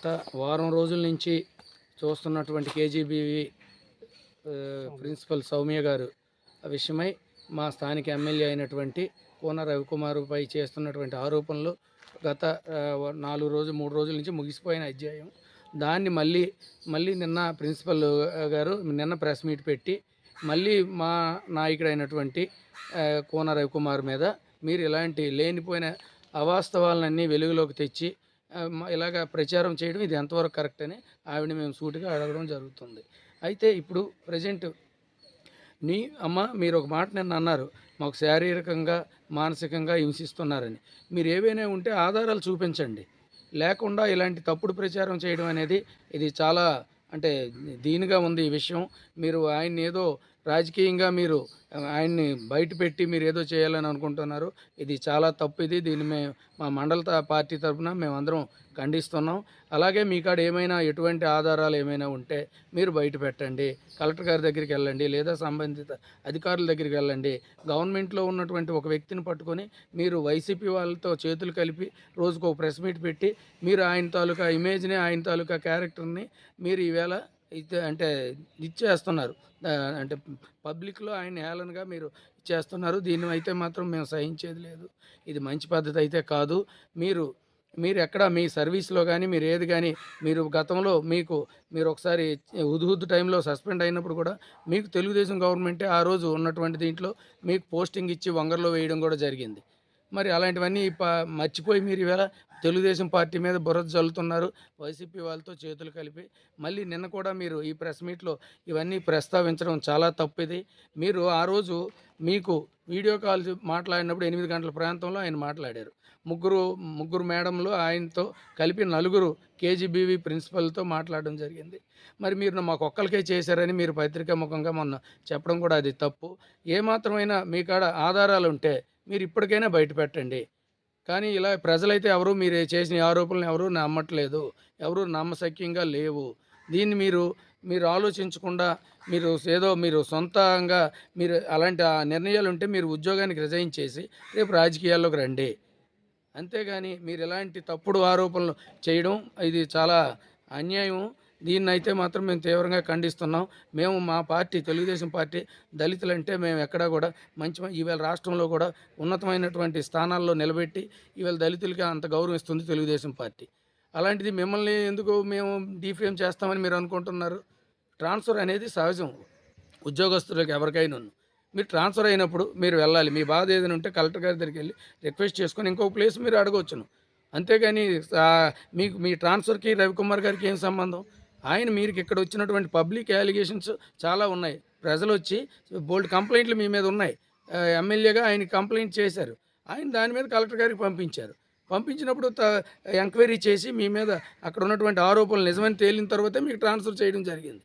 గత వారం రోజుల నుంచి చూస్తున్నటువంటి కేజీబీవి ప్రిన్సిపల్ సౌమ్య గారు విషయమై మా స్థానిక ఎమ్మెల్యే అయినటువంటి కోన రవికుమార్పై చేస్తున్నటువంటి ఆరోపణలు గత నాలుగు రోజులు మూడు రోజుల నుంచి ముగిసిపోయిన అధ్యాయం. దాన్ని మళ్ళీ మళ్ళీ నిన్న ప్రిన్సిపల్ గారు నిన్న ప్రెస్ మీట్ పెట్టి మళ్ళీ మా నాయకుడైనటువంటి కోన రవికుమార్ మీద మీరు ఇలాంటి లేనిపోయిన అవాస్తవాలన్నీ వెలుగులోకి తెచ్చి ఇలాగ ప్రచారం చేయడం ఇది ఎంతవరకు కరెక్ట్ అని ఆవిడ మేము సూటిగా అడగడం జరుగుతుంది. అయితే ఇప్పుడు ప్రజెంట్ నీ అమ్మ మీరు ఒక మాట నిన్న అన్నారు మాకు శారీరకంగా మానసికంగా హింసిస్తున్నారని. మీరు ఏవైనా ఉంటే ఆధారాలు చూపించండి. లేకుండా ఇలాంటి తప్పుడు ప్రచారం చేయడం అనేది ఇది చాలా అంటే దీనిగా ఉంది ఈ విషయం. మీరు ఆయన్ని ఏదో రాజకీయంగా మీరు ఆయన్ని బయట పెట్టి మీరు ఏదో చేయాలని అనుకుంటున్నారు. ఇది చాలా తప్పు ఇది. దీన్ని మేము మా మండల పార్టీ తరఫున మేమందరం ఖండిస్తున్నాం. అలాగే మీ కాడ ఏమైనా ఎటువంటి ఆధారాలు ఏమైనా ఉంటే మీరు బయట పెట్టండి. కలెక్టర్ గారి దగ్గరికి వెళ్ళండి. లేదా సంబంధిత అధికారుల దగ్గరికి వెళ్ళండి. గవర్నమెంట్లో ఉన్నటువంటి ఒక వ్యక్తిని పట్టుకొని మీరు వైసీపీ వాళ్ళతో చేతులు కలిపి రోజుకు ఒక ప్రెస్ మీట్ పెట్టి మీరు ఆయన తాలూకా ఇమేజ్ని ఆయన తాలూకా క్యారెక్టర్ని మీరు ఈవేళ అంటే ఇచ్చేస్తున్నారు. అంటే పబ్లిక్లో ఆయన హేళనగా మీరు ఇచ్చేస్తున్నారు దీన్ని అయితే మాత్రం మేము సహించేది లేదు. ఇది మంచి పద్ధతి అయితే కాదు. మీరు మీరు ఎక్కడ మీ సర్వీస్లో కానీ మీరు ఏది కానీ మీరు గతంలో మీకు మీరు ఒకసారి హుద్హుద్ టైంలో సస్పెండ్ అయినప్పుడు కూడా మీకు తెలుగుదేశం గవర్నమెంటే ఆ రోజు ఉన్నటువంటి దీంట్లో మీకు పోస్టింగ్ ఇచ్చి వంగర్లో వేయడం కూడా జరిగింది. మరి అలాంటివన్నీ ప- మర్చిపోయి మీరు ఈవేళ తెలుగుదేశం పార్టీ మీద బురద చల్లుతున్నారు వైసీపీ వాళ్ళతో చేతులు కలిపి మళ్ళీ నిన్న కూడా మీరు ఈ ప్రెస్ మీట్లో ఇవన్నీ ప్రస్తావించడం చాలా తప్పిది. మీరు ఆ రోజు మీకు వీడియో కాల్ మాట్లాడినప్పుడు ఎనిమిది గంటల ప్రాంతంలో ఆయన మాట్లాడారు. ముగ్గురు ముగ్గురు మేడంలు ఆయనతో కలిపి నలుగురు కేజీబీవీ ప్రిన్సిపల్తో మాట్లాడడం జరిగింది. మరి మీరు మాకు ఒక్కరికే చేశారని మీరు పత్రికా ముఖంగా మొన్న చెప్పడం కూడా అది తప్పు. ఏమాత్రమైనా మీ కాడ ఆధారాలు ఉంటే మీరు ఇప్పటికైనా బయట పెట్టండి. కానీ ఇలా ప్రజలైతే ఎవరు మీరు చేసిన ఆరోపణలు ఎవరు నమ్మట్లేదు. ఎవరు నమ్మశక్యంగా లేవు. దీన్ని మీరు మీరు ఆలోచించకుండా మీరు ఏదో మీరు సొంతంగా మీరు అలాంటి ఆ నిర్ణయాలు ఉంటే మీరు ఉద్యోగానికి రిజైన్ చేసి రేపు రాజకీయాల్లోకి రండి. అంతేగాని మీరు ఇలాంటి తప్పుడు ఆరోపణలు చేయడం ఇది చాలా అన్యాయం దీన్ని అయితే మాత్రం మేము తీవ్రంగా ఖండిస్తున్నాం. మేము మా పార్టీ తెలుగుదేశం పార్టీ దళితులంటే మేము ఎక్కడా కూడా మంచి ఈవేళ రాష్ట్రంలో కూడా ఉన్నతమైనటువంటి స్థానాల్లో నిలబెట్టి ఈవేళ దళితులకి అంత గౌరవిస్తుంది తెలుగుదేశం పార్టీ. అలాంటిది మిమ్మల్ని ఎందుకు మేము డీఫేమ్ చేస్తామని మీరు అనుకుంటున్నారు? ట్రాన్స్ఫర్ అనేది సహజం. ఉద్యోగస్తులకు ఎవరికైనా మీరు ట్రాన్స్ఫర్ అయినప్పుడు మీరు వెళ్ళాలి. మీ బాధ ఏదైనా ఉంటే కలెక్టర్ గారి దగ్గరికి వెళ్ళి రిక్వెస్ట్ చేసుకొని ఇంకొక ప్లేస్ మీరు అడగవచ్చును అంతేగాని మీకు మీ ట్రాన్స్ఫర్కి రవికుమార్ గారికి ఏం సంబంధం? ఆయన మీరు ఇక్కడ వచ్చినటువంటి పబ్లిక్ అలిగేషన్స్ చాలా ఉన్నాయి. ప్రజలు వచ్చి బోల్డ్ కంప్లైంట్లు మీ మీద ఉన్నాయి. ఎమ్మెల్యేగా ఆయన కంప్లైంట్ చేశారు. ఆయన దాని మీద కలెక్టర్ గారికి పంపించారు. పంపించినప్పుడు త- ఎంక్వైరీ చేసి మీ మీద అక్కడ ఉన్నటువంటి ఆరోపణలు నిజమని తేలిన తర్వాతే మీకు ట్రాన్స్ఫర్ చేయడం జరిగింది.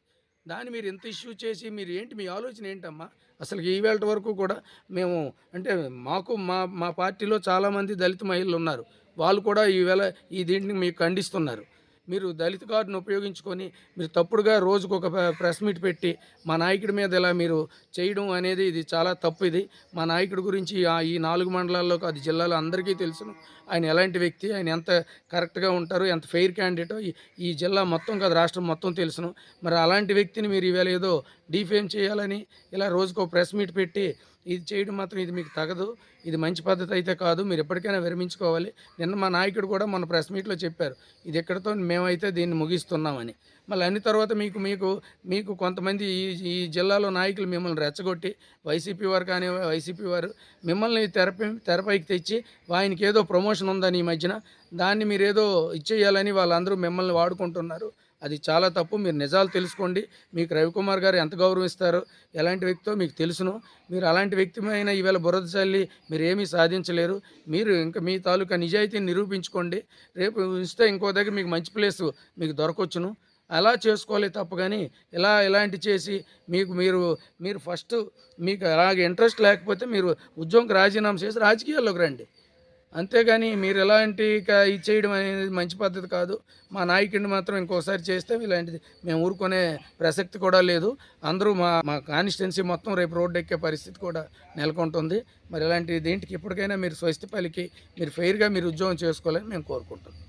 దాన్ని మీరు ఎంత ఇష్యూ చేసి మీరు ఏంటి మీ ఆలోచన ఏంటమ్మా? అసలు ఈవేళ వరకు కూడా మేము అంటే మాకు మా మా పార్టీలో చాలామంది దళిత మహిళలు ఉన్నారు. వాళ్ళు కూడా ఈవేళ ఈ దీంట్ని మీకు ఖండిస్తున్నారు. మీరు దళిత కార్డును ఉపయోగించుకొని మీరు తప్పుడుగా రోజుకు ఒక ప్రెస్ మీట్ పెట్టి మా నాయకుడి మీద ఇలా మీరు చేయడం అనేది ఇది చాలా తప్పు ఇది. మా నాయకుడి గురించి ఆ ఈ నాలుగు మండలాల్లో అది జిల్లాలో అందరికీ తెలుసును. ఆయన ఎలాంటి వ్యక్తి ఆయన ఎంత కరెక్ట్గా ఉంటారు ఎంత ఫెయిర్ క్యాండిడేటో ఈ జిల్లా మొత్తం కాదు రాష్ట్రం మొత్తం తెలుసును. మరి అలాంటి వ్యక్తిని మీరు ఈవేళ ఏదో డీఫేమ్ చేయాలని ఇలా రోజుకో ప్రెస్ మీట్ పెట్టి ఇది చేయడం మాత్రం ఇది మీకు తగదు. ఇది మంచి పద్ధతి అయితే కాదు. మీరు ఎప్పటికైనా విరమించుకోవాలి. నిన్న మా నాయకుడు కూడా మన ప్రెస్ మీట్లో చెప్పారు. ఇది ఎక్కడితో మేమైతే దీన్ని ముగిస్తున్నామని. మళ్ళీ అన్ని తర్వాత మీకు మీకు మీకు కొంతమంది ఈ ఈ జిల్లాలో నాయకులు మిమ్మల్ని రెచ్చగొట్టి వైసీపీ వారు కానీ వైసీపీ వారు మిమ్మల్ని తెరపై తెరపైకి తెచ్చి ఆయనకి ఏదో ప్రమోషన్ ఉందని ఈ మధ్యన దాన్ని మీరు ఏదో ఇచ్చేయాలని వాళ్ళందరూ మిమ్మల్ని వాడుకుంటున్నారు. అది చాలా తప్పు. మీరు నిజాలు తెలుసుకోండి. మీకు రవికుమార్ గారు ఎంత గౌరవిస్తారో ఎలాంటి వ్యక్తితో మీకు తెలుసును. మీరు అలాంటి వ్యక్తిమైన ఈవేళ బురద చల్లి మీరు ఏమీ సాధించలేరు. మీరు ఇంకా మీ తాలూకా నిజాయితీని నిరూపించుకోండి. రేపు ఇస్తే ఇంకో దగ్గర మీకు మంచి ప్లేస్ మీకు దొరకొచ్చును. అలా చేసుకోవాలి తప్ప కానీ ఇలా ఇలాంటి చేసి మీకు మీరు మీరు ఫస్ట్ మీకు అలాగే ఇంట్రెస్ట్ లేకపోతే మీరు ఉద్యోగం రాజీనామా చేసి రాజకీయాల్లోకి రండి. అంతేగాని మీరు ఎలాంటి ఇది చేయడం అనేది మంచి పద్ధతి కాదు. మా నాయకుడిని మాత్రం ఇంకోసారి చేస్తే ఇలాంటిది. మేము ఊరుకునే ప్రసక్తి కూడా లేదు. అందరూ మా మా కాన్స్టిట్యున్సీ మొత్తం రేపు రోడ్డు ఎక్కే పరిస్థితి కూడా నెలకొంటుంది. మరి ఇలాంటి దేంటికి ఇప్పటికైనా మీరు స్వస్తి పలికి మీరు ఫెయిర్గా మీరు ఉద్యోగం చేసుకోవాలని మేము కోరుకుంటున్నాం.